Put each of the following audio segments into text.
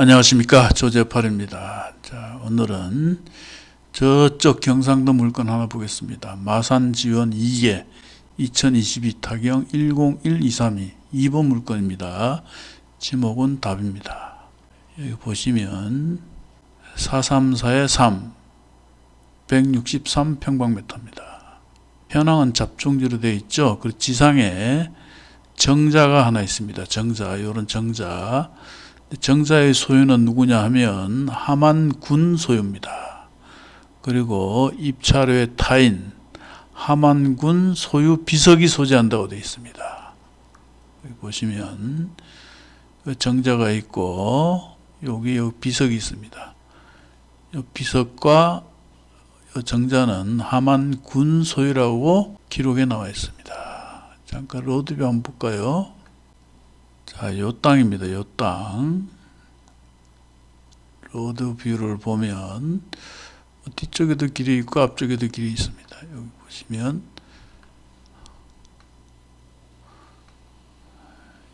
안녕하십니까 조재팔입니다. 자 오늘은 저쪽 경상도 물건 하나 보겠습니다. 마산 지원 2개 2022 타경 101232 2번 물건입니다. 지목은 답입니다. 여기 보시면 434의 3 163 평방미터입니다. 현황은 잡종지로 되어 있죠. 그리고 지상에 정자가 하나 있습니다. 정자, 이런 정자. 정자의 소유는 누구냐 하면 하만 군 소유입니다. 그리고 입찰의 타인 하만 군 소유 비석이 소지한다고 되어 있습니다. 여기 보시면 그 정자가 있고 여기 여기 비석이 있습니다. 이 비석과 이 정자는 하만 군 소유라고 기록에 나와 있습니다. 잠깐 로드뷰 한번 볼까요? 자, 요 땅입니다. 요 땅. 로드 뷰를 보면 뒤쪽에도 길이 있고 앞쪽에도 길이 있습니다. 여기 보시면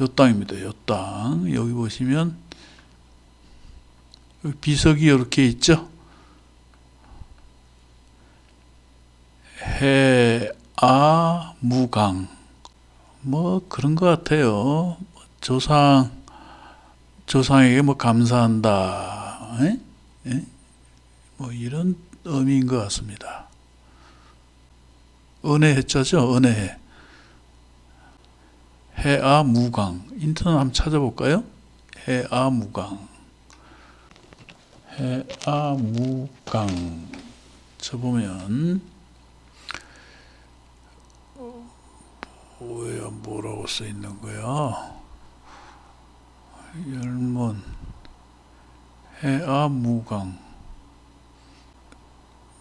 요 땅입니다. 요 땅. 여기 보시면 여기 비석이 이렇게 있죠. 해아 무강 뭐 그런 것 같아요. 조상 조상에게 뭐 감사한다. 에? 에? 뭐 이런 의미인 것 같습니다. 은혜 해자죠. 은혜 해아 무강 인터넷 한번 찾아볼까요? 해아 무강 해아 무강 쳐보면 뭐야 뭐라고 써 있는 거야? 열문 해아 무강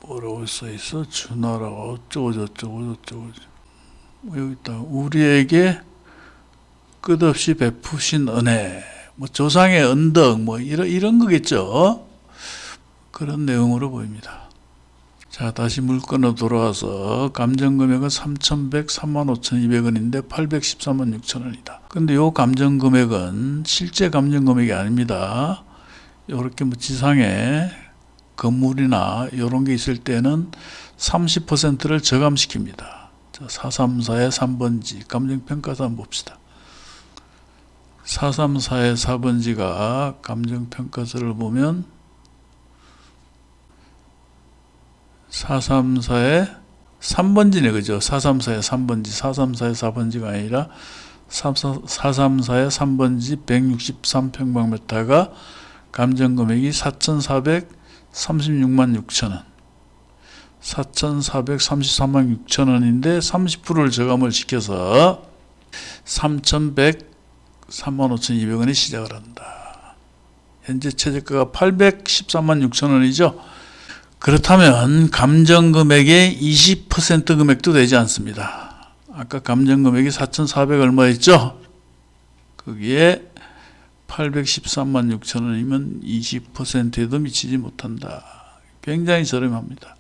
뭐라고 써 있어? 주나라가 어쩌고 저쩌고 저쩌고 뭐 여기 있다. 우리에게 끝없이 베푸신 은혜 뭐 조상의 언덕 뭐 이런 이런 거겠죠. 그런 내용으로 보입니다. 자, 다시 물건으로 돌아와서 감정 금액은 3,100, 35,200원인데 813만 6천원이다. 근데 요 감정 금액은 실제 감정 금액이 아닙니다. 요렇게 뭐 지상에 건물이나 요런 게 있을 때는 30%를 저감시킵니다. 자, 434의 3번지 감정 평가서 한번 봅시다. 434의 4번지가 감정 평가서를 보면 434의 3번지네 그죠? 434의 3번지 434의 4번지가 아니라 434의 3번지 163평방미터가 감정 금액이 4,436만 6천원 4,433만 6천원인데 30%를 저감을 시켜서 3,100 3만 5,200원에 시작을 한다. 현재 최저가가 813만 6천 원이죠. 그렇다면 감정 금액의 20% 금액도 되지 않습니다. 아까 감정 금액이 4,400 얼마였죠? 거기에 813만 6천 원이면 20%에도 미치지 못한다. 굉장히 저렴합니다.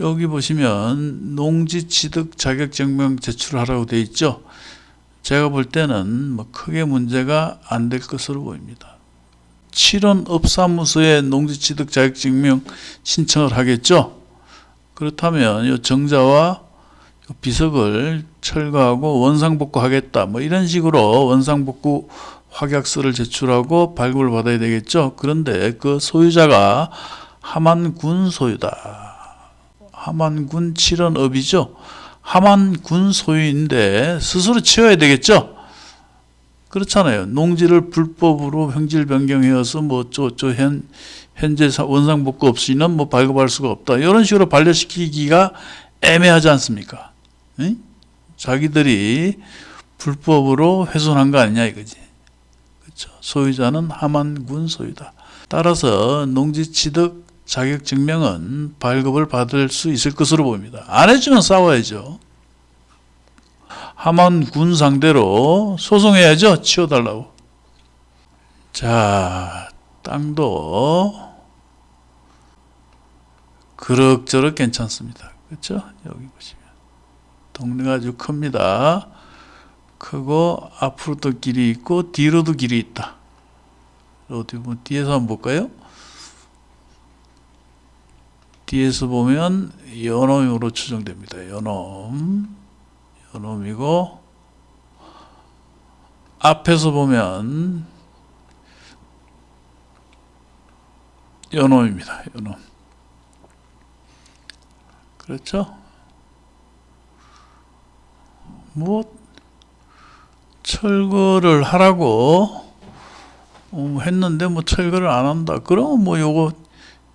여기 보시면 농지 취득 자격 증명 제출하라고 되어 있죠. 제가 볼 때는 뭐 크게 문제가 안 될 것으로 보입니다. 7원 업사무소에 농지취득 자격증명 신청을 하겠죠. 그렇다면 이 정자와 비석을 철거하고 원상복구하겠다. 뭐 이런 식으로 원상복구 확약서를 제출하고 발급을 받아야 되겠죠. 그런데 그 소유자가 하만군 소유다. 하만군 7원업이죠. 하만군 소유인데 스스로 치워야 되겠죠. 그렇잖아요. 농지를 불법으로 형질 변경해서 뭐저저현 현재 원상복구 없이는 뭐 발급할 수가 없다. 이런 식으로 반려시키기가 애매하지 않습니까? 응? 자기들이 불법으로 훼손한 거 아니냐 이거지. 그렇죠. 소유자는 하만군 소유다. 따라서 농지 취득 자격 증명은 발급을 받을 수 있을 것으로 보입니다. 안 해주면 싸워야죠. 하만 군 상대로 소송해야죠. 치워달라고. 자, 땅도 그럭저럭 괜찮습니다. 그렇죠? 여기 보시면 동네가 아주 큽니다. 크고 앞으로도 길이 있고 뒤로도 길이 있다. 어디 보면 뒤에서 한번 볼까요? 뒤에서 보면 연놈으로 추정됩니다. 연놈, 연놈이고 앞에서 보면 연놈입니다. 연놈. 그렇죠? 뭐 철거를 하라고 어, 했는데 뭐 철거를 안 한다. 그러면 뭐 요거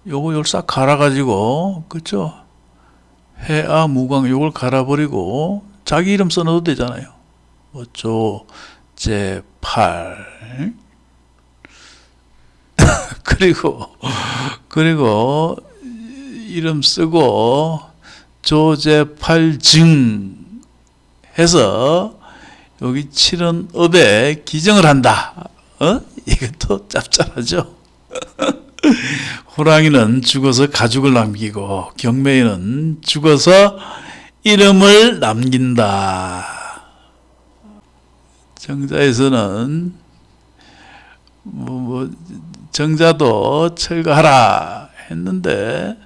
요거 요걸 싹 갈아 가지고 그죠? 해아 무광 요걸 갈아 버리고 자기 이름 써놔도 되잖아요. 뭐 조제팔 그리고 그리고 이름 쓰고 조제팔증 해서 여기 칠은업에 기정을 한다. 어? 이것도 짭짤하죠. 호랑이는 죽어서 가죽을 남기고 경매인은 죽어서 이름을 남긴다. 정자에서는 뭐, 뭐 정자도 철거하라 했는데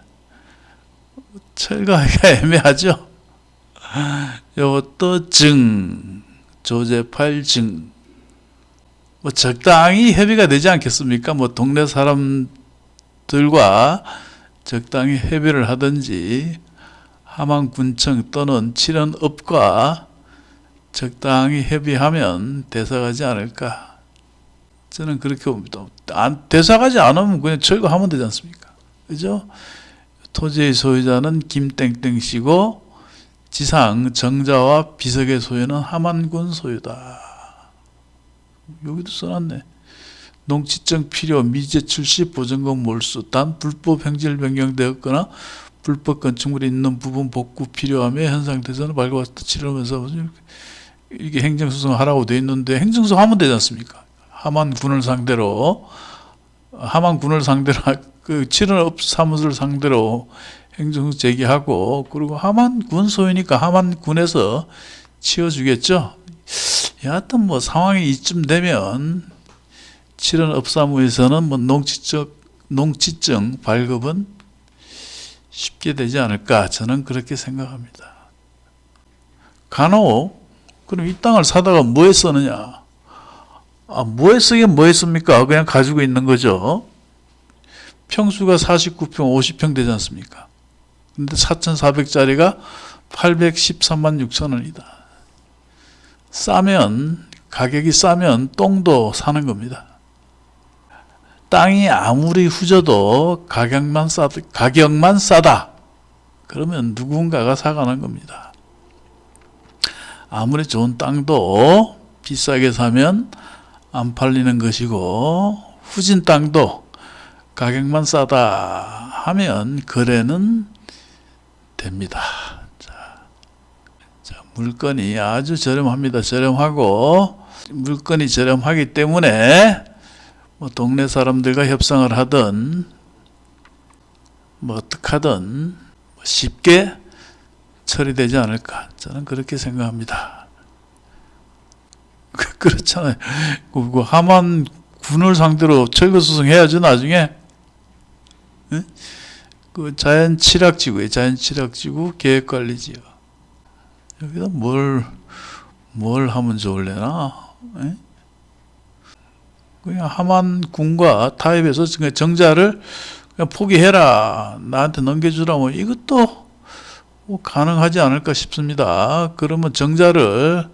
철거하기가 애매하죠. 요것도 증 조제팔 증. 뭐 적당히 협의가 되지 않겠습니까? 뭐 동네 사람들과 적당히 협의를 하든지 함안군청 또는 칠원업과 적당히 협의하면 대사가지 않을까? 저는 그렇게 봅니다. 안, 대사가지 않으면 그냥 철거하면 되지 않습니까? 그죠? 토지의 소유자는 김땡땡 씨고 지상 정자와 비석의 소유는 함안군 소유다. 여기도 써놨네. 농지증 필요, 미제 출시, 보증금 몰수, 단 불법 행질 변경되었거나 불법 건축물이 있는 부분 복구 필요하며 현상 대전을 발급해서 치르면서 이게 행정소송 하라고 돼 있는데 행정소송 하면 되지 않습니까? 함안군을 상대로 함안군을 상대로 그 치른업 사무소를 상대로 행정소 제기하고 그리고 함안군 소유니까 함안군에서 치워주겠죠. 여하튼 뭐 상황이 이쯤 되면 칠원업사무에서는 뭐 농지적 농지증 발급은 쉽게 되지 않을까 저는 그렇게 생각합니다. 간혹 그럼 이 땅을 사다가 뭐에 쓰느냐? 아 뭐에 쓰긴 뭐에 씁니까? 그냥 가지고 있는 거죠. 평수가 49평, 50평 되지 않습니까? 근데 4,400짜리가 813만 6천 원이다. 싸면 가격이 싸면 똥도 사는 겁니다. 땅이 아무리 후져도 가격만 싸 가격만 싸다. 그러면 누군가가 사가는 겁니다. 아무리 좋은 땅도 비싸게 사면 안 팔리는 것이고 후진 땅도 가격만 싸다 하면 거래는 됩니다. 자, 물건이 아주 저렴합니다. 저렴하고 물건이 저렴하기 때문에 뭐 동네 사람들과 협상을 하든 뭐 어떡하든 쉽게 처리되지 않을까 저는 그렇게 생각합니다. 그- 그렇잖아요. 그- 그 하만 군을 상대로 철거 소송해야죠 나중에. 응? 그 자연 칠학지구에 자연 칠학지구 계획관리지역 여기다 뭘 뭘 하면 좋을래나? 에? 그냥 하만 군과 타협해서 그냥 정자를 그냥 포기해라 나한테 넘겨주라 뭐 이것도 뭐 가능하지 않을까 싶습니다. 그러면 정자를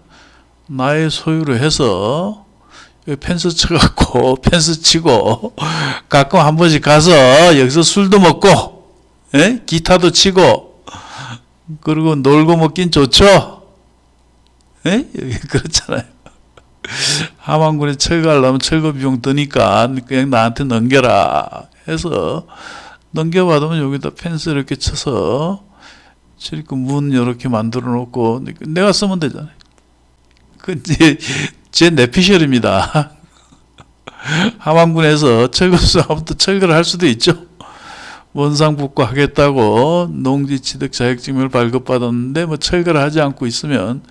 나의 소유로 해서 펜스 쳐갖고 펜스 치고 가끔 한 번씩 가서 여기서 술도 먹고 예? 기타도 치고 그리고 놀고 먹긴 좋죠. 예? 여기 그렇잖아요. 하만군에 철거하려면 철거 비용 드니까 그냥 나한테 넘겨라 해서 넘겨받으면 여기다 펜스 이렇게 쳐서 저렇게 문 이렇게 만들어 놓고 내가 쓰면 되잖아요. 그 이제 제 내피셜입니다. 하만군에서 철거수사부터 철거를 할 수도 있죠. 원상복구 하겠다고 농지취득 자격증을 발급받았는데 뭐 철거를 하지 않고 있으면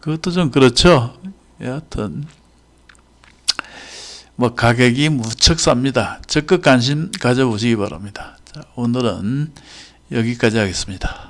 그것도 좀 그렇죠. 여하튼 뭐 가격이 무척 쌉니다. 적극 관심 가져보시기 바랍니다. 자, 오늘은 여기까지 하겠습니다.